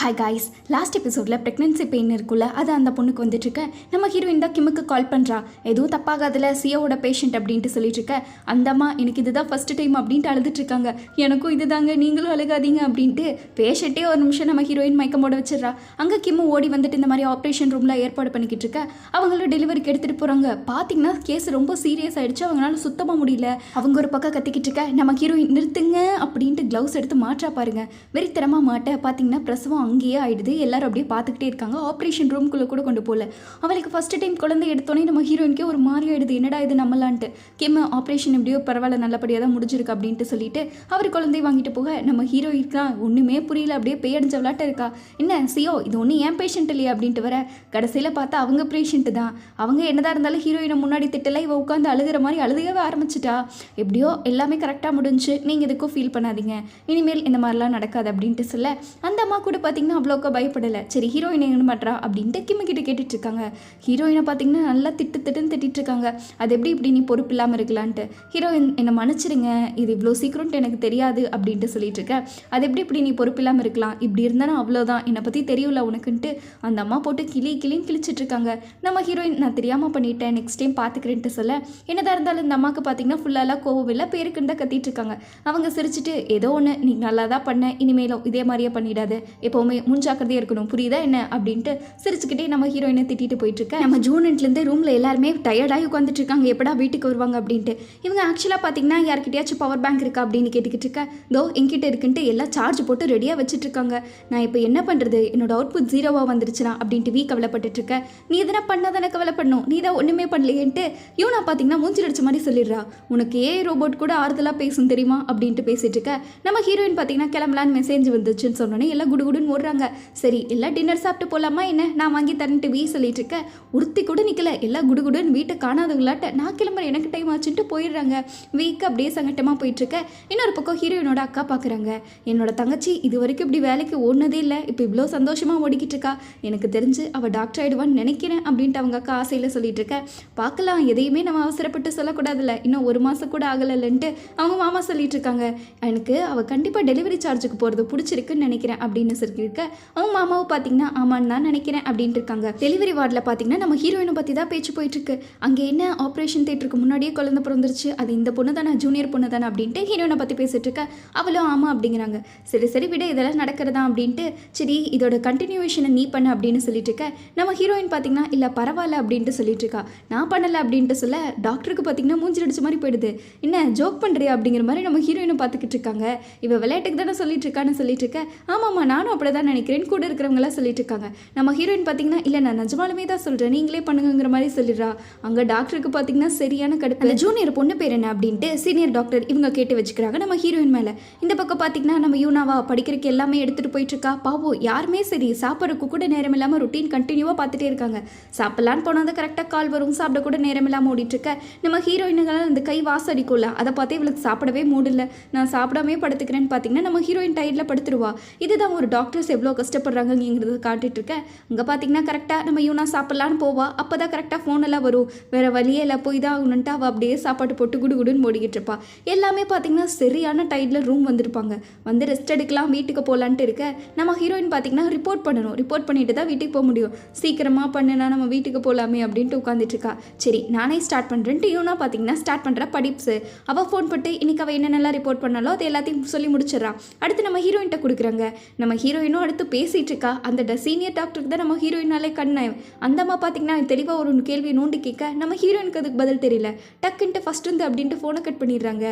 Hi guys last எபிசோடில் pregnancy pain இருக்குல்ல அது அந்த பொண்ணுக்கு வந்துட்டுருக்க. நம்ம ஹீரோயின் தான் கிம்முக்கு கால் பண்ணுறா எதுவும் தப்பாகாதில்ல சியோவோட பேஷண்ட் அப்படின்ட்டு சொல்லிட்டு இருக்க அந்தம்மா எனக்கு இதுதான் ஃபஸ்ட்டு டைம் அப்படின்ட்டு அழுதுட்டுருக்காங்க. எனக்கும் எனக்கும் இதுதாங்க நீங்களும் அழுகாதீங்க அப்படின்ட்டு பேஷண்ட்டே ஒரு நிமிஷம் நம்ம ஹீரோயின் மயக்கம் போட வச்சிடுறா. அங்கே கிம்மு ஓடி வந்துட்டு இந்த மாதிரி ஆப்ரேஷன் ரூமில் ஏற்பாடு பண்ணிக்கிட்டு இருக்க அவங்களும் டெலிவரிக்கு எடுத்துகிட்டு போகிறாங்க பார்த்தீங்கன்னா கேஸ் ரொம்ப சீரியஸ் ஆகிடுச்சு அவங்களால சுத்தமாக முடியல. அவங்க ஒரு பக்கம் கத்திக்கிட்டு இருக்க நம்ம ஹீரோயின் நிறுத்துங்க அப்படின்ட்டு க்ளவுஸ் எடுத்து மாற்றா பாருங்க. வெறித்தரமாக மாட்ட. பார்த்தீங்கன்னா பிரசவம் அங்கேயே ஆயிடுது. எல்லாரும் அப்படியே பார்த்துக்கிட்டே இருக்காங்க. ஆப்ரேஷன் ரூம்குள்ளே கூட கொண்டு போகல. அவளுக்கு ஃபர்ஸ்ட் டைம் குழந்தை எடுத்தோடனே நம்ம ஹீரோயினுக்கே ஒரு மாதிரி ஆயிடுது. என்னடா இது நம்மளான்ட்டு. கிம் ஆப்ரேஷன் எப்படியோ பரவாயில்ல நல்லபடியாக தான் முடிஞ்சிருக்கு அப்படின்ட்டு சொல்லிட்டு அவர் குழந்தை வாங்கிட்டு போக நம்ம ஹீரோயினுக்கு ஒன்றுமே புரியல. அப்படியே பேயடிஞ்ச விளாட்ட இருக்கா. என்ன சியோ இது ஒன்றும் ஏன் பேஷண்ட் இல்லையா அப்படின்ட்டு வர. கடைசியில் பார்த்தா அவங்க பேஷண்ட்டு தான். அவங்க என்னதான் இருந்தாலும் ஹீரோயினை முன்னாடி திட்டல இவ உட்காந்து அழுகிற மாதிரி அழுகவே ஆரம்பிச்சிட்டா. எப்படியோ எல்லாமே கரெக்டாக முடிஞ்சு நீங்கள் எதுக்கும் ஃபீல் பண்ணாதீங்க. இனிமேல் இந்த மாதிரிலாம் நடக்காது அப்படின்ட்டு சொல்ல அந்த அம்மா கூட பார்த்து பார்த்தீங்கன்னா அவ்வளோக்கா பயப்படலை. சரி ஹீரோயின் என்ன பண்ணுறா அப்படின்ட்டு கிம்மி கிட்ட கேட்டுட்டு இருக்காங்க. ஹீரோயினை பார்த்தீங்கன்னா நல்லா திட்டு திட்டுன்னு திட்டிகிட்டு இருக்காங்க. அது எப்படி இப்படி நீ பொறுப்பு இல்லாமல் இருக்கலான்ட்டு. ஹீரோயின் என்னை மன்னிச்சிடுங்க. இது இவ்வளோ சீக்கிரம்ட்டு எனக்கு தெரியாது அப்படின்ட்டு சொல்லிட்டு இருக்க. அது எப்படி இப்படி நீ பொறுப்பு இல்லாமல் இருக்கலாம்? இப்படி இருந்தானா அவ்வளோதான். என்னை பற்றி தெரியல உனக்குன்ட்டு அந்த அம்மா போட்டு கிளி கிளின்னு கிழிச்சிட்டு இருக்காங்க. நம்ம ஹீரோயின் நான் தெரியாமல் பண்ணிட்டேன். நெக்ஸ்ட் டைம் பார்த்துக்கிறேன்ட்டு சொல்ல. என்னதான் இருந்தாலும் இந்த அம்மாவுக்கு பார்த்தீங்கன்னா ஃபுல்லாலாம் கோவம் இல்லை பேருக்குன்னு தான் கத்திட்டு இருக்காங்க. அவங்க சிரிச்சிட்டு ஏதோ ஒன்று நீ நல்லா தான் பண்ண. இனிமேலும் இதே மாதிரியே பண்ணிடாது. எப்போவுமே முன்ஜாக்கிரதையாக இருக்கணும். புரியுதா என்ன அப்படின்ட்டு சிரிச்சுக்கிட்டே நம்ம ஹீரோயினை திட்டிட்டு போயிட்டு இருக்க நம்ம ஜூனட்லேருந்து ரூமில் எல்லாருமே டயர்டாகி உட்காந்துட்டு இருக்காங்க எப்படா வீட்டுக்கு வருவாங்க அப்படின்ட்டு. இவங்க ஆக்சுவலாக பார்த்தீங்கன்னா யார்கிட்டயாச்சும் பவர் பேங்க் இருக்கா அப்படின்னு கேட்டுக்கிட்டு இருக்க தோ என்கிட்ட இருக்குன்ட்டு எல்லாம் சார்ஜ் போட்டு ரெடியாக வச்சுட்டு இருக்காங்க நான் இப்போ என்ன பண்ணுறது என்னோட அவுட்புட் ஜீரோவாக வந்துருச்சுனா அப்படின்ட்டு வீ கவலைப்பட்டுட்டு இருக்க நீ எதனா பண்ணாதானே கவலைப்படணும். நீ தான் ஒன்றுமே பண்ணலையேன்ட்டு இவனா பார்த்தீங்கன்னா மூஞ்சில் அடிச்ச மாதிரி சொல்லிடுறா. உனக்கு ஏ ரோபோட் கூட ஆறுதலாக பேசும் தெரியுமா அப்படின்ட்டு பேசிட்டு இருக்க நம்ம ஹீரோயின் பார்த்தீங்கன்னா கிளம்பலான்னு மெசேஜ் வந்துச்சுன்னு சொன்னோன்னே எல்லாம் குடுகுடுன்னு போடுறாங்க. சரி எல்லாம் டின்னர் சாப்பிட்டு போகலாமா என்ன? நான் வாங்கி தரேன்ட்டு வீ சொல்லிட்டு இருக்க ஒருத்தி கூட நிற்கல எல்லாம் குடுகுடுன்னு வீட்டை காணாதவங்களாட்ட நான் கிளம்புற எனக்கு டைம் ஆச்சுன்ட்டு போயிடுறாங்க. வீக்கு அப்படியே சங்கட்டமாக போயிட்டு இருக்க இன்னொரு பக்கம் ஹீரோயினோட அக்கா பார்க்குறாங்க என்னோட தங்கச்சி இது வரைக்கும் இப்படி வேலைக்கு ஓடினதே இல்லை. இப்போ இவ்வளோ சந்தோஷமாக ஓடிக்கிட்டு இருக்கா எனக்கு தெரிஞ்சு அவள் டாக்டர் ஆயிடுவான்னு நினைக்கிறேன் அப்படின்ட்டு அவங்க அக்கா ஆசையில் சொல்லிட்டு இருக்க பார்க்கலாம் எதையுமே நம்ம அவசரப்பட்டு சொல்லக்கூடாதுல்ல. இன்னும் ஒரு மாதம் கூட ஆகலைன்ட்டு அவங்க மாமா சொல்லிட்டு இருக்காங்க எனக்கு அவள் கண்டிப்பாக டெலிவரி சார்ஜுக்கு போகிறது பிடிச்சிருக்குன்னு நினைக்கிறேன் அப்படின்னு இருக்க. அவங்க மாமாவும் பார்த்தீங்கன்னா ஆமான்னு தான் நினைக்கிறேன் அப்படின்ட்டு இருக்காங்க. டெலிவரி வார்டில் பார்த்தீங்கன்னா நம்ம ஹீரோயினை பற்றி தான் பேச்சு போயிட்டு இருக்கு அங்கே என்ன ஆப்ரேஷன் தேட்டருக்கு முன்னாடியே குழந்தை பிறந்துருச்சு. அது இந்த பொண்ணு தானே ஜூனியர் பொண்ணு தானே அப்படின்ட்டு ஹீரோயினை பற்றி பேசிட்டு இருக்க. அவளும் ஆமாம் அப்படிங்கிறாங்க. சரி சரி விட இதெல்லாம் நடக்கிறதா அப்படின்ட்டு. சரி இதோட கண்டினியூவேஷனை நீ பண்ண அப்படின்னு சொல்லிட்டு இருக்க. நம்ம ஹீரோயின் பார்த்தீங்கன்னா இல்லை பரவாயில்ல அப்படின்ட்டு சொல்லிட்டு இருக்கா. நான் பண்ணலை அப்படின்ட்டு சொல்ல டாக்டருக்கு பார்த்தீங்கன்னா மூஞ்சி அடிச்ச மாதிரி போயிடுது. என்ன ஜோக் பண்ணுறியா அப்படிங்கிற மாதிரி நம்ம ஹீரோயினை பார்த்துக்கிட்டு இருக்காங்க. இவ விளையாட்டுக்கு தானே சொல்லிட்டு இருக்கான்னு சொல்லிட்டு இருக்க. ஆமாம்மா நானும் அப்படி தான் நினைக்கிறேன். கூட இருக்கிறவங்களாம் சொல்லிட்டு இருக்காங்க. நம்ம ஹீரோயின் பார்த்தீங்கன்னா இல்லை நான் நிஜமாலுமே தான் சொல்கிறேன் நீங்களே பண்ணுங்கிற மாதிரி சொல்லிடுறா. அங்கே டாக்டருக்கு பார்த்தீங்கன்னா சரியான கடுப்பு. அந்த ஜூனியர் பொண்ணு பேர் என்ன? அப்படின்ட்டு சீனியர் டாக்டர் இவங்க கேட்டு வச்சுக்கிறாங்க நம்ம ஹீரோயின் மேலே. இந்த பக்கம் பார்த்தீங்கன்னா நம்ம யூனாவா படிக்கிறதுக்கு எல்லாமே எடுத்துகிட்டு போயிட்டு இருக்கா. பாவம் யாருமே சரி சாப்பிட்றதுக்கு கூட நேரம் இல்லாமல் ரொட்டீன் கண்டினியூவாக பார்த்துட்டே இருக்காங்க. சாப்பிட்லான்னு போனால் தான் கரெக்டாக கால் வரும். சாப்பிட கூட நேரம் இல்லாமல் ஓடிட்டுருக்க நம்ம ஹீரோயினுங்களாம் இந்த கை வாசம் அடிக்கும்ல. அதை பார்த்து இவளுக்கு சாப்பிடவே மூடில்ல நான் சாப்பிடாமே படுத்துக்கிறேன்னு பார்த்தீங்கன்னா நம்ம ஹீரோயின் டயர்டில் படுத்துருவா. இதுதான் ஒரு டாக்டர் டாக்டர்ஸ் எவ்வளோ கஷ்டப்படுறாங்கங்கிறத காட்டிட்டு இருக்க அங்கே பார்த்தீங்கன்னா கரெக்டாக நம்ம யூனா சாப்பிட்லான்னு போவா. அப்போ தான் கரெக்டாக ஃபோன் எல்லாம் வரும். வேறு வழியே இல்லை போய் தான் ஆகணுன்ட்டு அவள் அப்படியே சாப்பாடு போட்டு குடு குடுன்னு ஓடிக்கிட்டு இருப்பா. எல்லாமே பார்த்தீங்கன்னா சரியான டைட்டில் ரூம் வந்திருப்பாங்க. வந்து ரெஸ்ட் எடுக்கலாம் வீட்டுக்கு போகலான்ட்டு இருக்க. நம்ம ஹீரோயின் பார்த்தீங்கன்னா ரிப்போர்ட் பண்ணணும். ரிப்போர்ட் பண்ணிட்டு தான் வீட்டுக்கு போக முடியும். சீக்கிரமாக பண்ணுனா நம்ம வீட்டுக்கு போகலாமே அப்படின்ட்டு உட்காந்துட்டு இருக்கா. சரி நானே ஸ்டார்ட் பண்ணுறேன்ட்டு யூனா பார்த்தீங்கன்னா ஸ்டார்ட் பண்ணுற படிப்ஸு அவள் ஃபோன் போட்டு இன்னைக்கு அவள் என்னென்னலாம் ரிப்போர்ட் பண்ணாலோ அது எல்லாத்தையும் சொல்லி முடிச்சிடறா. அடுத்து நம்ம ஹீரோயின்ட்ட கொடுக்குறாங்க. நம்ம ஹீரோயின் ஹீரோயினும் அடுத்து பேசிகிட்டு இருக்கா? அந்த சீனியர் டாக்டருக்கு தான் நம்ம ஹீரோயினாலே கண்ணு. அந்த அம்மா பார்த்தீங்கன்னா தெளிவாக ஒரு கேள்வியை நோண்டி கேட்க நம்ம ஹீரோயினுக்கு அதுக்கு பதில் தெரியல. டக்குன்ட்டு ஃபஸ்ட் வந்து அப்படின்ட்டு ஃபோனை கட் பண்ணிடுறாங்க.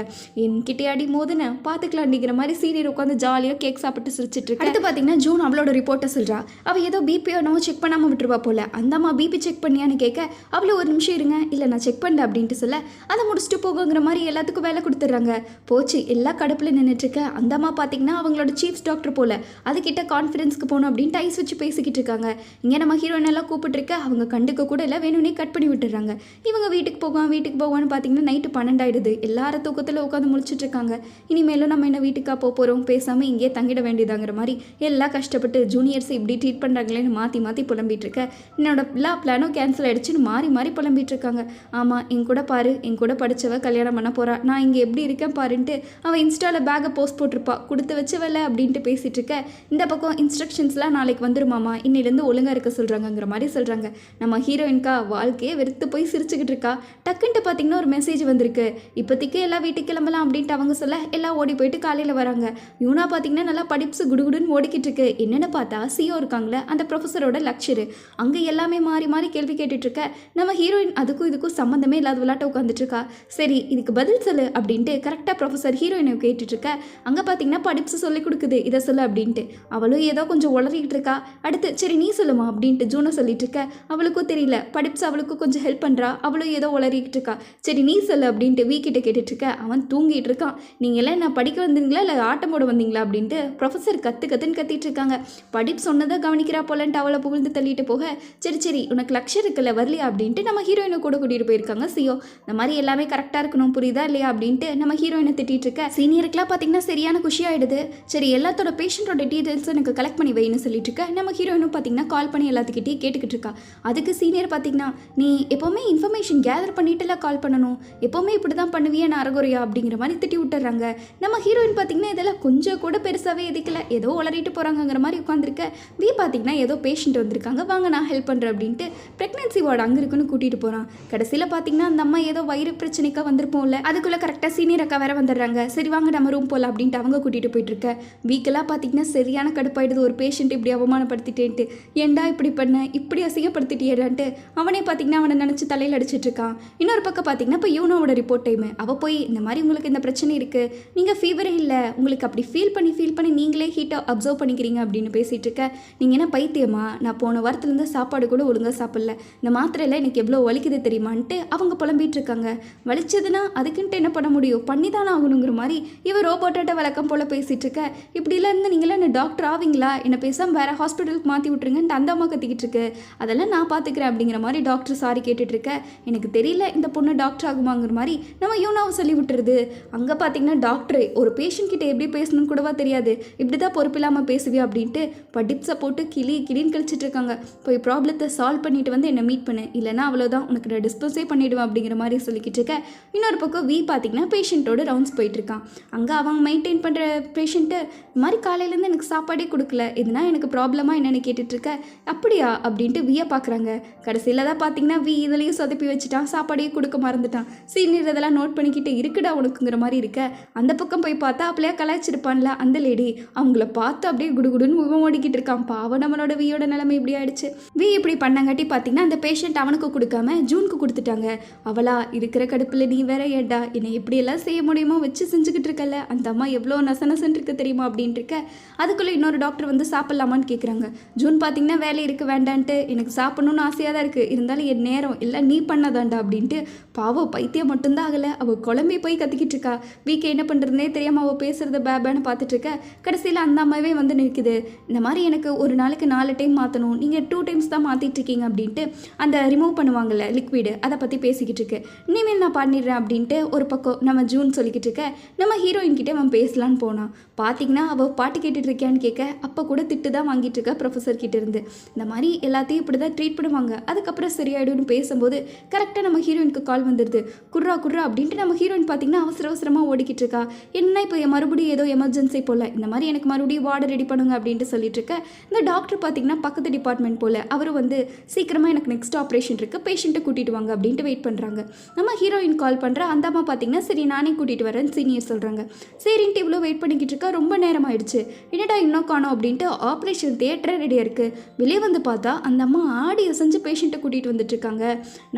என்கிட்டே அடி மோதுன பார்த்துக்கலாண்டிங்கிற மாதிரி சீனியர் உட்காந்து ஜாலியாக கேக் சாப்பிட்டு சிரிச்சிட்டு இருக்கு. அடுத்து பார்த்தீங்கன்னா ஜூன் அவளோட ரிப்போர்ட்டை சொல்கிறா அவள் ஏதோ பிபியோ நம்ம செக் பண்ணாமல் விட்டுருவா போல. அந்த அம்மா பிபி செக் பண்ணியான்னு கேட்க அவ்வளோ ஒரு நிமிஷம் இருங்க. இல்லை நான் செக் பண்ணல அப்படின்ட்டு சொல்ல அதை முடிச்சுட்டு போகுங்கிற மாதிரி எல்லாத்துக்கும் வேலை கொடுத்துட்றாங்க. போச்சு எல்லா கடுப்பில் நின்றுட்டுருக்க அந்த அம்மா பார்த்தீங்கன்னா அவங்களோட சீஃப் டாக்டர் போல. அதுக்கிட்ட கான்ஃபரன்ஸ்க்கு போகணும் அப்படின்ட்டு ஐஸ் வச்சு பேசிக்கிட்டு இருக்காங்க. இங்கே நம்ம ஹீரோயின் எல்லாம் கூப்பிட்டுருக்க அவங்க கண்டுக்க கூட இல்லை வேணும்னே கட் பண்ணி விட்டுறாங்க. இவங்க வீட்டுக்கு போவான் வீட்டுக்கு போவான்னு பார்த்தீங்கன்னா நைட்டு பன்னெண்டாயிடுது. எல்லாரும் தூக்கத்தில் உட்காந்து முழிச்சிட்டு இருக்காங்க. இனிமேலும் நம்ம என்ன வீட்டுக்கா போக போகிறோம் பேசாமல் இங்கேயே தங்கிட வேண்டியதாங்கிற மாதிரி எல்லாம் கஷ்டப்பட்டு ஜூனியர்ஸ் இப்படி ட்ரீட் பண்ணுறாங்களேன்னு மாற்றி மாற்றி புலம்பிட்டு இருக்க. என்னோட எல்லா பிளானும் கேன்சல் ஆயிடுச்சுன்னு மாறி மாறி புலம்பிட்டு இருக்காங்க. ஆமாம் என் கூட பாரு என் கூட படித்தவ கல்யாணம் பண்ண போகிறா நான் இங்கே எப்படி இருக்கேன் பாருன்ட்டு அவன் இன்ஸ்டாவில் பேக்கை போஸ்ட் போட்டிருப்பா. கொடுத்து வச்சவல்ல அப்படின்ட்டு பேசிட்டு இருக்க. இந்த பக்கம் பக்கம் இன்ஸ்ட்ரக்ஷன்ஸ்லாம் நாளைக்கு வந்துருமாமா? இன்னிலேருந்து ஒழுங்காக இருக்க சொல்கிறாங்கங்கிற மாதிரி சொல்கிறாங்க நம்ம ஹீரோயின்கா வாழ்க்கையே வெறுத்து போய் சிரிச்சுக்கிட்டு இருக்கா? டக்குன்ட்டு பார்த்தீங்கன்னா ஒரு மெசேஜ் வந்திருக்கு. இப்போதைக்கு எல்லாம் வீட்டுக்கு கிளம்பலாம் அப்படின்ட்டு அவங்க சொல்ல எல்லாம் ஓடி போயிட்டு காலையில் வராங்க. யூனா பார்த்தீங்கன்னா நல்லா படிப்பு குடுகுடுன்னு ஓடிக்கிட்டு இருக்கு. என்னென்னு பார்த்தா சிஓ இருக்காங்களே அந்த ப்ரொஃபஸரோட லக்ஷரு அங்கே எல்லாமே மாறி மாறி கேள்வி கேட்டுட்டு இருக்க. நம்ம ஹீரோயின் அதுக்கும் இதுக்கும் சம்மந்தமே இல்லாத விளாட்ட உட்காந்துட்டு இருக்கா. சரி இதுக்கு பதில் சொல்லு அப்படின்ட்டு கரெக்டாக ப்ரொஃபஸர் ஹீரோயினை கேட்டுட்டு இருக்க. அங்கே பார்த்தீங்கன்னா படிப்பு சொல்லி கொடுக்குது. இதை சொல்லு அப்படின்ட்டு. அவளும் ஏதோ கொஞ்சம் உளறிக்கிட்டு இருக்கா. அடுத்து சரி நீ சொல்லுமா அப்படின்ட்டு ஜூனை சொல்லிட்டு இருக்க. அவளுக்கும் தெரியல. படிப்ஸ் அவளுக்கும் கொஞ்சம் ஹெல்ப் பண்ணுறா அவளும் ஏதோ உளறிக்கிட்டு இருக்கா. சரி நீ சொல்லு அப்படின்ட்டு வீக்கிட்ட கேட்டுட்டு இருக்க. அவன் தூங்கிட்டு இருக்கான். நீங்கள் எல்லாம் நான் படிக்க வந்தீங்களா இல்லை ஆட்டம் போட வந்தீங்களா? அப்படின்ட்டு ப்ரொஃபஸர் கற்று கத்துன்னு கத்திட்டு இருக்காங்க. படிப்பு சொன்னதை கவனிக்கிறா போலன்ட்டு அவளை புகழ்ந்து தள்ளிட்டு போக. சரி சரி உனக்கு லக்ஷர் இருக்குல்ல வரலையா? அப்படின்ட்டு நம்ம ஹீரோயினை கூட கூட்டிகிட்டு போயிருக்காங்க. சியோ இந்த மாதிரி எல்லாமே கரெக்டாக இருக்கணும் புரியுதா இல்லையா? அப்படின்ட்டு நம்ம ஹீரோயினை திட்டிகிட்டு இருக்க. சீனியருக்குலாம் பார்த்தீங்கன்னா சரியான குஷியாயிடுது சரி எல்லாத்தோட பேஷண்ட்டோட டீட்டெயில்ஸும் எனக்கு கலெக்ட் பண்ணி வைன்னு சொல்லிட்டு இருக்க நம்ம ஹீரோயினும் பார்த்தீங்கன்னா கால் பண்ணி எல்லாத்துக்கிட்டே கேட்டுக்கிட்டு இருக்கா அதுக்கு சீனியர் பார்த்தீங்கன்னா நீ எப்போவுமே இன்ஃபர்மேஷன் கேதர் பண்ணிட்டுல கால் பண்ணணும். எப்போவுமே இப்படி தான் பண்ணுவியே நான் அப்படிங்கிற மாதிரி திட்டி விட்டுறாங்க. நம்ம ஹீரோயின் பார்த்தீங்கன்னா இதெல்லாம் கொஞ்சம் கூட பெருசாகவே எதிக்கல. ஏதோ உளறிட்டு போகிறாங்கங்கிற மாதிரி உட்காந்துருக்க வி பார்த்தீங்கன்னா ஏதோ பேஷண்ட் வந்திருக்காங்க. வாங்க நான் ஹெல்ப் பண்ணுறேன் அப்படின்ட்டு ப்ரெக்னென்சி வார்டு அங்கே இருக்குன்னு கூட்டிகிட்டு போகிறான் கடைசியில் பார்த்தீங்கன்னா அந்த அம்மா ஏதோ வயிறு பிரச்சனைக்காக வந்திருப்போம்ல. அதுக்குள்ளே கரெக்டாக சீனியர் அக்கா வேற வந்துடுறாங்க. சரி வாங்க நம்ம ரூம் போகலாம் அப்படின்ட்டு அவங்க கூட்டிகிட்டு போயிட்டு இருக்க. வீக்கெல்லாம் பார்த்தீங்கன்னா சரியான கடுப்பாயிடுது. ஒரு பேஷண்ட் இப்படி அவமானப்படுத்திட்டேன்ட்டு. ஏன்டா இப்படி பண்ண? இப்படி அசிங்கப்படுத்திட்டேடான்ட்டு அவனே பார்த்தீங்கன்னா அவனை நினச்சி தலையில் அடிச்சிட்டு இருக்கான். இன்னொரு பக்கம் பார்த்தீங்கன்னா இப்போ யூனோவோட ரிப்போர்ட் டைம் அவள் போய் இந்த மாதிரி உங்களுக்கு இந்த பிரச்சனை இருக்குது நீங்கள் ஃபீவரே இல்லை. உங்களுக்கு அப்படி ஃபீல் பண்ணி ஃபீல் பண்ணி நீங்களே ஹீட்டை அப்சர்வ் பண்ணிக்கிறீங்க அப்படின்னு பேசிகிட்டு இருக்க. நீங்கள் என்ன பைத்தியமா? நான் போன வாரத்துலேருந்து சாப்பாடு கூட ஒழுங்காக சாப்பிடல. இந்த மாத்திரையில் எனக்கு எவ்வளோ வலிக்குது தெரியுமான்ட்டு அவங்க புலம்பிகிட்டு இருக்காங்க. வலிச்சதுன்னா அதுக்குன்ட்டு என்ன பண்ண முடியும்? பண்ணி தானே ஆகணுங்கிற மாதிரி இவர் ரோபோட்டாட்ட வழக்கம் போல் பேசிகிட்டு இருக்க. இப்படிலாம் இருந்து நீங்களாம் என்ன டாக்டர் பாவீங்களா? என்னை பேசாமல் வேறு ஹாஸ்பிட்டலுக்கு மாற்றி விட்ருங்கன்ட்டு அந்த அம்மா கத்திக்கிட்டு இருக்கு அதெல்லாம் நான் பார்த்துக்கிறேன் அப்படிங்கிற மாதிரி டாக்டர் சாரி கேட்டுட்ருக்க எனக்கு தெரியல இந்த பொண்ணு டாக்டர் ஆகுமாங்கிற மாதிரி நம்ம யூனாவை சொல்லி விட்டுருது. அங்கே பார்த்தீங்கன்னா டாக்டர் ஒரு பேஷண்ட் கிட்ட எப்படி பேசணும்னு கூடவா தெரியாது. இப்படி தான் பொறுப்பில்லாமல் பேசுவியா அப்படின்ட்டு படிப்ஸை போட்டு கிளி கிளின்னு கழிச்சிட்டு இருக்காங்க போய் ப்ராப்ளத்தை சால்வ் பண்ணிட்டு வந்து என்னை மீட் பண்ணு. இல்லைனா அவ்வளோதான் உனக்கு நான் டிஸ்போஸே பண்ணிவிடுவேன் அப்படிங்கிற மாதிரி சொல்லிக்கிட்டு இருக்கேன் இன்னொரு பக்கம் வி பார்த்தீங்கன்னா பேஷண்ட்டோட ரவுண்ட்ஸ் போயிட்டு இருக்கான் அங்கே அவங்க மெயின்டைன் பண்ணுற பேஷண்ட்டு இந்த மாதிரி காலையிலேருந்து எனக்கு சாப்பாடே கொடுக்கல. இதுனா எனக்கு ப்ராப்ளமாக என்னென்னு கேட்டுட்ருக்க அப்படியா? அப்படின்ட்டு வியை பார்க்குறாங்க கடைசியில் தான் பார்த்தீங்கன்னா வி இதுலேயும் சொதப்பி வச்சுட்டான். சாப்பாடையும் கொடுக்க மறந்துட்டான். சீனியர் இதெல்லாம் நோட் பண்ணிக்கிட்டு இருக்குடா உனக்குங்கிற மாதிரி இருக்க. அந்த பக்கம் போய் பார்த்தா அப்படியே கலாய்ச்சிருப்பான்ல அந்த லேடி அவங்கள பார்த்து அப்படியே குடுகுடுன்னு உவம் ஓடிக்கிட்டு இருக்கான். பாவம் நம்மளோட வியோட நிலைமை இப்படி ஆயிடுச்சு. வி இப்படி பண்ணங்காட்டி பார்த்தீங்கன்னா அந்த பேஷண்ட் அவனுக்கு கொடுக்காம ஜூனுக்கு கொடுத்துட்டாங்க. அவளா இருக்கிற கடுப்பில் நீ வேற ஏடா என்னை எப்படியெல்லாம் செய்ய முடியுமோ வச்சு செஞ்சுக்கிட்டு இருக்கல அந்த அம்மா எவ்வளோ நச நசன்னு இருக்கு தெரியுமா? அப்படின்ட்டு இருக்க. அதுக்குள்ளே இன்னொரு டாக்டர் வந்து சாப்பிட்லாமான்னு கேட்குறாங்க ஜூன் பார்த்தீங்கன்னா வேலை இருக்க வேண்டான்ட்டு எனக்கு சாப்பிட்ணுன்னு ஆசையாக தான் இருக்குது இருந்தாலும் என் நேரம் இல்லை நீ பண்ணதாண்டா அப்படின்ட்டு பாவம் பைத்தியம் மட்டும்தான் ஆகலை. அவள் குழம்பி போய் கத்திக்கிட்டு இருக்கா. வீக்கே என்ன பண்ணுறதுனே தெரியாமல் அவள் பேசுகிறத பேபேன்னு பார்த்துட்டு இருக்க. கடைசியில் அந்த அம்மாவே வந்து நிற்குது இந்த மாதிரி எனக்கு ஒரு நாளைக்கு நாலு டைம் மாற்றணும் நீங்கள் டூ டைம்ஸ் தான் மாற்றிட்டு இருக்கீங்க அப்படின்ட்டு அந்த ரிமூவ் பண்ணுவாங்கல்ல லிக்விடு அதை பற்றி பேசிக்கிட்டு இருக்கு. இனிமேல் நான் பண்ணிடுறேன் அப்படின்ட்டு ஒரு பக்கம் நம்ம ஜூன் சொல்லிக்கிட்டு இருக்க. நம்ம ஹீரோயின் கிட்டே அவன் பேசலான்னு போனான். பார்த்தீங்கன்னா அவள் பாட்டு கேட்டுட்டு இருக்கியான்னு கேட்க அப்போ கூட திட்டு தான் வாங்கிட்டு இருக்க ப்ரொஃபஸர் கிட்ட இருந்து. இந்த மாதிரி எல்லாத்தையும் இப்படி தான் ட்ரீட் பண்ணுவாங்க. அதுக்கப்புறம் சரியாயிடும்னு பேசும்போது கரெக்டாக நம்ம ஹீரோயினுக்கு கால் வந்துடுது குர்ரா குர்ரா அப்படின்ட்டு நம்ம ஹீரோயின் பார்த்தீங்கன்னா அவசர அவசரமாக ஓடிக்கிட்டு இருக்கா. என்ன இப்போ மறுபடியும் ஏதோ எமர்ஜென்சி போல். இந்த மாதிரி எனக்கு மறுபடியும் வார்டு ரெடி பண்ணுங்க அப்படின்ட்டு சொல்லிட்டு இருக்க. இந்த டாக்டர் பார்த்தீங்கன்னா பக்கத்து டிபார்ட்மெண்ட் போல். அவர் வந்து சீக்கிரமாக எனக்கு நெக்ஸ்ட் ஆப்ரேஷன் இருக்குது பேஷண்ட்டை கூட்டிகிட்டு வாங்க அப்படின்ட்டு வெயிட் பண்ணுறாங்க நம்ம ஹீரோயின் கால் பண்ணுற அந்த அம்மா பார்த்தீங்கன்னா சரி நானே கூட்டிகிட்டு வரேன் சீனியர் சொல்கிறாங்க சரின்ட்டு இவ்வளோ வெயிட் பண்ணிக்கிட்டு இருக்கா. ரொம்ப நேரம் ஆயிடுச்சு என்னடா இன்னும் காணும் அப்படின்ட்டு ஆப்ரேஷன் தியேட்டரே ரெடியாக இருக்குது வெளியே வந்து பார்த்தா அந்த அம்மா ஆடி அசைஞ்சு பேஷண்ட்டை கூட்டிகிட்டு வந்துட்டுருக்காங்க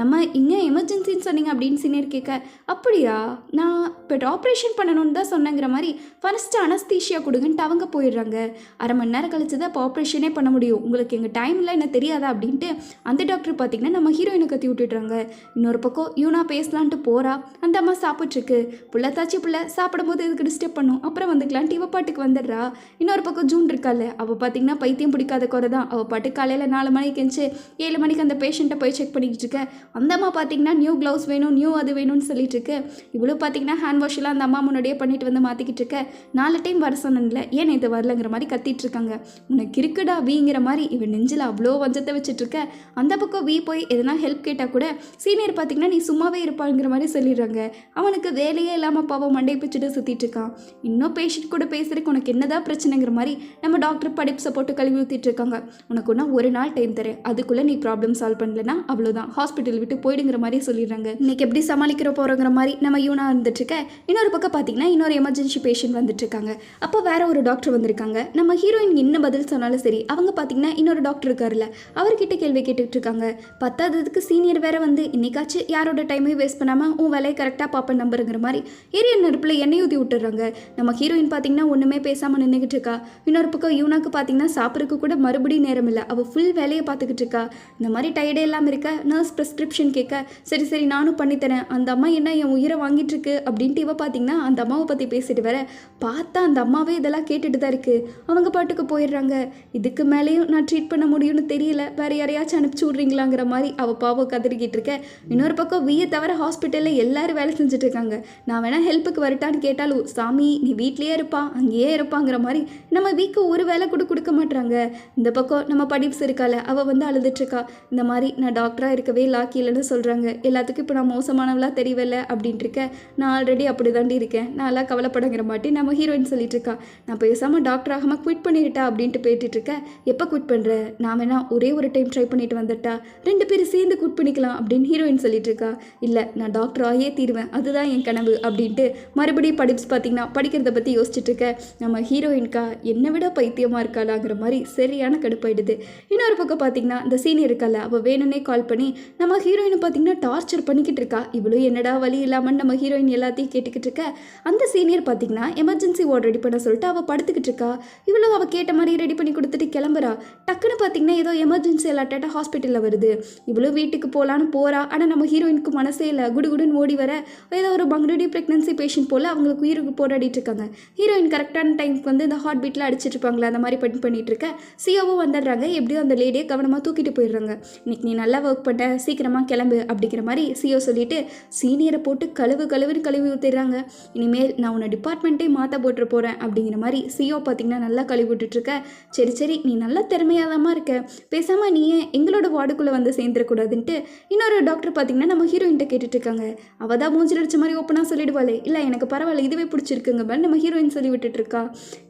நம்ம இங்கே எமர்ஜென்சின்னு சொன்னீங்க அப்படின்னு சீனியர் கேட்க அப்படியா? நான் இப்போ ஆப்ரேஷன் பண்ணணும்னு தான் சொன்னேங்கிற மாதிரி ஃபர்ஸ்ட்டு அனஸ்தீஷியா கொடுங்கன்ட்டு அவங்க போயிடுறாங்க. அரை மணி நேரம் கழிச்சு தான் இப்போ ஆப்ரேஷனே பண்ண முடியும். உங்களுக்கு எங்கள் டைமில் என்ன தெரியாதா? அப்படின்ட்டு அந்த டாக்டர் பார்த்தீங்கன்னா நம்ம ஹீரோயினை கத்தி விட்டுடுறாங்க. இன்னொரு பக்கம் யூனா பேசலான்ட்டு போகிறா அந்த அம்மா சாப்பிட்ருக்கு புள்ள தாச்சி புள்ள சாப்பிடும்போது இதுக்கு டிஸ்டர்ப் பண்ணும்? அப்புறம் வந்துக்கலான்ட்டு இவ பாட்டுக்கு வந்துடுறா. இன்னொரு பக்கம் ஜூன் இருக்கால அவள் பார்த்தீங்கன்னா பைத்தியம் பிடிக்காத குறை தான் அவள் பாட்டு காலையில் நாலு மணிக்கு எந்திச்சு ஏழு மணிக்கு அந்த பேஷண்ட்டை போய் செக் பண்ணிக்கிட்டு இருக்க. அந்த அம்மா பார்த்தீங்கன்னா நியூ க்ளவுஸ் வேணும் நியூ அது வேணும்னு சொல்லிட்டு இருக்கு. இவ்வளோ பார்த்தீங்கன்னா ஹேண்ட் வாஷ் எல்லாம் அந்த அம்மா முன்னாடியே பண்ணிட்டு வந்து மாற்றிக்கிட்டு இருக்க. நாலு டைம் வர சொன்னேன்ல ஏன் இது வரலங்கிற மாதிரி கத்திட்டு இருக்காங்க. உனக்கு இருக்குடா வீங்கிற மாதிரி இவன் நெஞ்சில் அவ்வளோ வஞ்சத்தை வச்சுட்டு இருக்க. அந்த பக்கம் வீ போய் எதனா ஹெல்ப் கேட்டால் கூட சீனியர் பார்த்தீங்கன்னா நீ சும்மாவே இருப்பாங்கிற மாதிரி சொல்லிடுறாங்க. அவனுக்கு வேலையே இல்லாமல் பாவம் மண்டை பிச்சுட்டு சுற்றிட்டு இருக்கான். இன்னும் பேஷண்ட் கூட பேசுறதுக்கு உனக்கு என்னதான் பிரச்சனைங்கிற மாதிரி நம்ம டாக்டர் படிப்ஸை போட்டு கழுவி ஊற்றிட்டு இருக்காங்க உனக்கு ஒன்றா ஒரு நாள் டைம் தரேன். அதுக்குள்ளே நீ ப்ராப்ளம் சால்வ் பண்ணலனா அவ்வளோதான் ஹாஸ்பிட்டல் விட்டு போயிடுங்கிற மாதிரி சொல்லிடுறாங்க. இன்னைக்கு எப்படி சமாளிக்கிற போகிறோங்கிற மாதிரி நம்ம யூனா இருந்துட்டுருக்க. இன்னொரு பக்கம் பார்த்தீங்கன்னா இன்னொரு எமர்ஜென்சி பேஷண்ட் வந்துட்டு இருக்காங்க அப்போ வேற ஒரு டாக்டர் வந்திருக்காங்க. நம்ம ஹீரோயின் என்ன பதில் சொன்னாலும் சரி அவங்க பார்த்தீங்கன்னா இன்னொரு டாக்டர் இருக்காருல்ல அவர்கிட்ட கேள்வி கேட்டுட்டு இருக்காங்க பத்தாததுக்கு சீனியர் வேற வந்து இன்னைக்காச்சும் யாரோட டைமையும் வேஸ்ட் பண்ணாமல் உன் வேலையை கரெக்டாக பார்ப்பேன் நம்பருங்கிற மாதிரி ஏரிய நெருப்பில் எண்ணெய் ஊற்றி விட்டுறாங்க. நம்ம ஹீரோயின் பார்த்தீங்கன்னா ஒன்றுமே பேசாமல் நின்றுக்கிட்டு இருக்கா. இன்னொரு இன்னொரு பக்கம் யூனாக்கு பார்த்தீங்கன்னா சாப்பிட்றதுக்கு கூட மறுபடியும் நேரம் இல்லை அவள் ஃபுல் வேலையை பார்த்துக்கிட்டு இருக்கா. இந்த மாதிரி டயர்டே இல்லாமல் இருக்க நர்ஸ் ப்ரெஸ்கிரிப்ஷன் கேட்க சரி சரி நானும் பண்ணித்தரேன் அந்த அம்மா என்ன என் உயிரை வாங்கிட்டு இருக்கு அப்படின்ட்டு இவ பார்த்தீங்கன்னா அந்த அம்மாவை பற்றி பேசிட்டு வர பார்த்தா அந்த அம்மாவே இதெல்லாம் கேட்டுட்டு தான் இருக்குது அவங்க பாட்டுக்கு போயிடுறாங்க. இதுக்கு மேலேயும் நான் ட்ரீட் பண்ண முடியும்னு தெரியல. வேற யாரையாச்சும் அனுப்பிச்சி விட்றீங்களாங்கிற மாதிரி அவள் பாவம் கதறிக்கிட்டு இருக்க. இன்னொரு பக்கம் வீயை தவிர ஹாஸ்பிட்டலில் எல்லாரும் வேலை செஞ்சுட்டு இருக்காங்க. நான் வேணால் ஹெல்ப்புக்கு வரட்டான்னு கேட்டாலும் சாமி நீ வீட்லேயே இருப்பா அங்கேயே இருப்பாங்கிற மாதிரி நம்ம வீக்கு ஒரு வேலை கூட கொடுக்க மாட்றாங்க. இந்த பக்கம் நம்ம படிப்ஸ் இருக்கால அவள் வந்து அழுதுட்டுருக்கா இந்த மாதிரி நான் டாக்டராக இருக்கவே லாக்கி இல்லைன்னு சொல்கிறாங்க எல்லாத்துக்கும் இப்போ நான் மோசமானவளா தெரியவில்ல அப்படின்ட்டு இருக்கேன் நான் ஆல்ரெடி அப்படி தாண்டி இருக்கேன். நான் எல்லாம் கவலைப்படங்கிற மாட்டி நம்ம ஹீரோயின் சொல்லிட்டு இருக்கா நான் பேசாமல் டாக்டர் ஆகாமல் குவிட் பண்ணிட்டா அப்படின்ட்டு பேட்டிட்டு இருக்கேன் எப்போ குவிட் பண்ணுற நான் வேணா ஒரே ஒரு டைம் ட்ரை பண்ணிட்டு வந்துட்டா. ரெண்டு பேரும் சேர்ந்து குவிட் பண்ணிக்கலாம் அப்படின்னு ஹீரோயின் சொல்லிட்டு இருக்கா இல்லை நான் டாக்டர் ஆகியே தீருவேன். அதுதான் என் கனவு அப்படின்ட்டு மறுபடியும் படிப்ஸ் பார்த்தீங்கன்னா படிக்கிறத பற்றி யோசிச்சுட்டு இருக்கேன் நம்ம ஹீரோயின்கா என்ன விட பைத்தியமாக இருக்காளாங்கிற மாதிரி சரியான கடுப்பாயிடுது. இன்னொரு பக்கம் பார்த்தீங்கன்னா இந்த சீனியர் இருக்கால அவள் வேணும்னே கால் பண்ணி நம்ம ஹீரோயினை பார்த்தீங்கன்னா டார்ச்சர் பண்ணிக்கிட்டு இருக்கா. இவ்வளோ என்னடா வழி இல்லாமல் நம்ம ஹீரோயின் எல்லாத்தையும் கேட்டுக்கிட்டு இருக்க. அந்த சீனியர் பார்த்தீங்கன்னா எமர்ஜென்சி வார்டு ரெடி பண்ண சொல்லிட்டு அவள் படுத்துக்கிட்டு இருக்கா. இவ்வளோ அவள் கேட்ட மாதிரி ரெடி பண்ணி கொடுத்துட்டு கிளம்புறா. டக்குன்னு பார்த்தீங்கன்னா ஏதோ எமர்ஜென்சி அலாட்டாட்ட ஹாஸ்பிட்டலில் வருது. இவ்வளோ வீட்டுக்கு போகலான்னு போகிறா ஆனால் நம்ம ஹீரோயினுக்கு மனசே இல்லை. குடுகுடுன்னு ஓடி வர ஏதோ ஒரு பங்கடி ப்ரெக்னன்சி பேஷண்ட் போல் அவங்களுக்கு உயிருக்கு போராடிட்டு இருக்காங்க. ஹீரோயின் கரெக்டான டைமுக்கு வந்து இந்த ஹார்ட் பீட்டில் அடிச்சு இருப்பாங்களே அந்த மாதிரி பண்ணி பண்ணிட்டு சிஓவும் வந்துடுறாங்க. எப்படியோ அந்த லேடியை கவனமாக தூக்கிட்டு போயிடுறாங்க. இன்னைக்கு நீ நல்லா ஒர்க் பண்ண சீக்கிரமாக கிளம்பு அப்படிங்கிற மாதிரி சிஓ சொல்லிட்டு சீனியரை போட்டு கழுவு கழுவுன்னு கழுவி ஊற்றிடுறாங்க இனிமேல் நான் உன்னை டிபார்ட்மெண்ட்டே மாற்ற போட்டு போகிறேன் அப்படிங்கிற மாதிரி சிஓ பார்த்தீங்கன்னா நல்லா கழுவி விட்டுட்ருக்க. சரி சரி நீ நல்லா திறமையாதமாக இருக்க. பேசாமல் நீ ஏன் எங்களோட வார்டுக்குள்ளே வந்து சேர்ந்துடக்கூடாதுன்ட்டு இன்னொரு டாக்டர் பார்த்தீங்கன்னா நம்ம ஹீரோயின்ட்ட கேட்டுட்ருக்காங்க. அவள் தான் மூஞ்சில் அடித்த மாதிரி ஓப்பனாக சொல்லிடுவாளே. இல்லை எனக்கு பரவாயில்ல இதுவே பிடிச்சிருக்குங்க மாதிரி நம்ம ஹீரோயின் சொல்லி விட்டுட்டு இருக்கா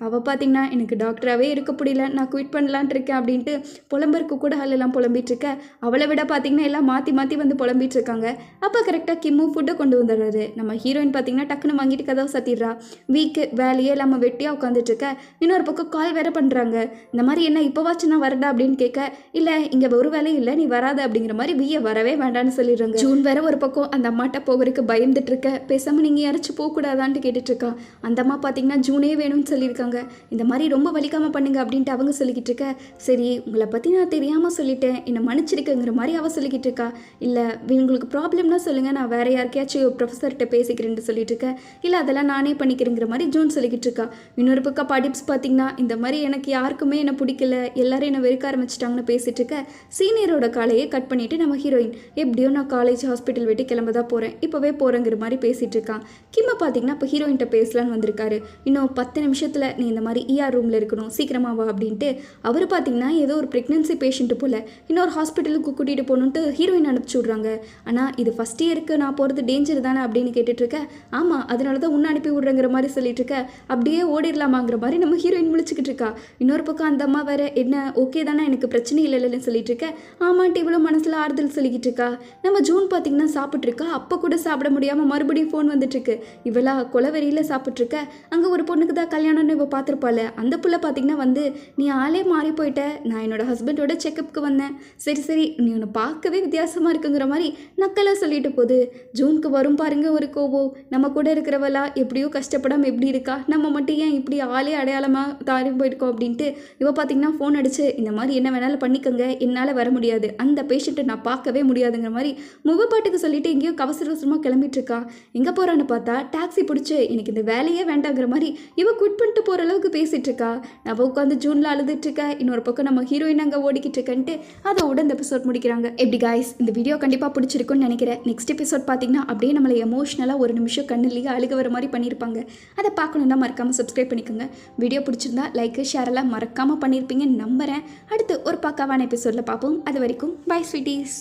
அவள் பார்த்தீங்கன்னா எனக்கு டாக்டராகவே இருக்க முடியல நான் குவிட் பண்ணலான்ட்டு இருக்கேன் அப்படின்ட்டு புலம்பருக்கு கூட ஆளெல்லாம் புலம்பிகிட்ருக்க அவளை விட பார்த்தீங்கன்னா எல்லாம் மாற்றி மாற்றி வந்து புலம்பிட்டு இருக்காங்க. அப்போ கரெக்டாக கிம்மு ஃபுட்டை கொண்டு வந்துடுறாரு. நம்ம ஹீரோயின் பார்த்தீங்கன்னா டக்குன்னு வாங்கிட்டு கதவை சத்திடுறா. வீக்கு வேலையே இல்லாமல் வெட்டியாக உட்காந்துட்ருக்க இன்னொரு பக்கம் கால் வேற பண்ணுறாங்க இந்த மாதிரி என்ன இப்போவாச்சும் நான் வரடா அப்படின்னு கேட்க இல்லை இங்கே ஒரு வேலையும் இல்லை. நீ வராத அப்படிங்கிற மாதிரி விய வரவே வேண்டான்னு சொல்லிடுறாங்க. ஜூன் வேற ஒரு பக்கம் அந்த அம்மாட்ட போகிறதுக்கு பயந்துட்டு இருக்க. பேசாமல் நீங்கள் யாராச்சும் போகக்கூடாதான்ட்டு கேட்டுட்டு இருக்கா. அந்த அம்மா பார்த்தீங்கன்னா ஜூனே வேணும்னு சொல்லியிருக்காங்க. இந்த மாதிரி ரொம்ப வலிக்காமல் பண்ணுங்க அப்படின்ட்டு அவங்க சொல்லிக்கிட்டு இருக்க சரி உங்களை பற்றி நான் தெரியாமல் சொல்லிட்டேன். என்னை மன்னிச்சிருக்கேங்கிற மாதிரி அவள் சொல்லிக்கிட்டு இருக்கா. இல்லை உங்களுக்கு ப்ராப்ளம்னா சொல்லுங்கள் நான் வேற யாருக்கையாச்சும் ப்ரொஃபஸர்கிட்ட பேசிக்கிறேன்னு சொல்லிட்டு இருக்கேன். இல்லை அதெல்லாம் நானே பண்ணிக்கிறேங்கிற மாதிரி ஜூன் சொல்லிக்கிட்டு இருக்கா. இன்னொரு பக்கம் படிப்ஸ் பார்த்தீங்கன்னா இந்த மாதிரி எனக்கு யாருக்குமே என்னை பிடிக்கல எல்லாரும் என்னை வெறுக்க ஆரம்பிச்சிட்டாங்கன்னு பேசிகிட்டு இருக்க சீனியரோட காலையே கட் பண்ணிட்டு நம்ம ஹீரோயின் எப்படியோ நான் காலேஜ் ஹாஸ்பிட்டல் விட்டு கிளம்ப தான் போகிறேன் இப்போவே போகிறேங்கிற மாதிரி பேசிகிட்டு இருக்கான் கிம்மை பார்த்தீங்கன்னா இப்போ ஹீரோயின்கிட்ட பேசலான்னு வந்திருக்காரு. இன்னும் பத்து நிமிஷத்தில் நீ இந்த மாதிரி இஆர் ரூமில் இருக்கணும் சீக்கிரமா வா அப்படின்ட்டு அவர் பார்த்திங்கன்னா ஏதோ ஒரு ப்ரெக்னன்சி பேஷண்ட்டு போல் இன்னொரு ஹாஸ்பிட்டலுக்கு கூட்டிகிட்டு போகணுன்ட்டு ஹீரோயின் அனுப்பிச்சி விட்றாங்க. ஆனால் இது ஃபஸ்ட் இயருக்கு நான் போகிறது டேஞ்சர் தானே அப்படின்னு கேட்டுட்டு ஆமாம் அதனால தான் உன்னை அனுப்பி விட்றேங்கிற மாதிரி சொல்லிட்டு இருக்க அப்படியே ஓடிடலாமாங்கிற மாதிரி நம்ம ஹீரோயின் முழிச்சிக்கிட்டு இருக்கா. இன்னொரு பக்கம் அந்த அம்மா வேற என்ன ஓகே தானே எனக்கு பிரச்சனை இல்லை இல்லைன்னு சொல்லிட்டு இருக்க ஆமாட்டு இவ்வளோ மனசில் ஆறுதல் சொல்லிக்கிட்டு இருக்கா நம்ம ஜூன் பார்த்தீங்கன்னா சாப்பிட்ருக்கா. அப்போ கூட சாப்பிட முடியாமல் மறுபடியும் ஃபோன் வந்துட்டுருக்கு இவளா கொலவெறியில் சாப்பிட்ருக்க. அங்கே ஒரு பொண்ணுக்கு தான் கல்யாணம்னு இவ பார்த்துருப்பாள் அந்த அந்த புள்ள பார்த்தீங்கன்னா வந்து நீ ஆளே மாறி போயிட்ட. நான் என்னோட ஹஸ்பண்டோட செக்கப்புக்கு வந்தேன். சரி சரி நீ உன்னை பார்க்கவே வித்தியாசமாக இருக்குங்கிற மாதிரி நக்கலாக சொல்லிட்டு போகுது. ஜூனுக்கு வரும் பாருங்க ஒரு கோவோ. நம்ம கூட இருக்கிறவளா எப்படியோ கஷ்டப்படாமல் எப்படி இருக்கா? நம்ம மட்டும் ஏன் இப்படி ஆளே அடையாளமாக தாரி போயிருக்கோம்? அப்படின்ட்டு இவ பார்த்தீங்கன்னா ஃபோன் அடிச்சு இந்த மாதிரி என்ன வேணாலும் பண்ணிக்கோங்க. என்னால் வர முடியாது. அந்த பேஷண்ட்டை நான் பார்க்கவே முடியாதுங்கிற மாதிரி முகப்பாட்டுக்கு சொல்லிட்டு எங்கேயோ கவசரவசரமாக கிளம்பிட்டு இருக்கா எங்கே போகிறான்னு பார்த்தா டாக்ஸி பிடிச்சி எனக்கு இந்த வேலையே வேண்டாங்கிற மாதிரி இவ குட் பண்ணிட்டு போகிற அளவுக்கு பேசிகிட்டு இருக்கா? நம்ம உட்காந்து ஜூனில் அழுதுட்டு இன்னொரு பக்கம் நம்ம ஹீரோயின் அங்கே ஓடிக்கிட்டு இருக்கன்ட்டு அதோட இந்த எபிசோட் முடிக்கிறாங்க. எப்படி காய்ஸ் இந்த வீடியோ கண்டிப்பாக பிடிச்சிருக்குன்னு நினைக்கிறேன். நெக்ஸ்ட் எபிசோட் பார்த்தீங்கன்னா அப்படியே நம்மளை எமோஷனலாக ஒரு நிமிஷம் கண்ணிலேயே அழுக வர மாதிரி பண்ணியிருப்பாங்க. அதை பார்க்கணுன்னா மறக்காமல் சப்ஸ்கிரைப் பண்ணிக்கோங்க. வீடியோ பிடிச்சிருந்தா லைக்கு ஷேரெல்லாம் மறக்காமல் பண்ணியிருப்பீங்கன்னு நம்புகிறேன் அடுத்து ஒரு பக்காவான எபிசோடில் பார்ப்போம். அது வரைக்கும் பை ஸ்வீட்டீஸ்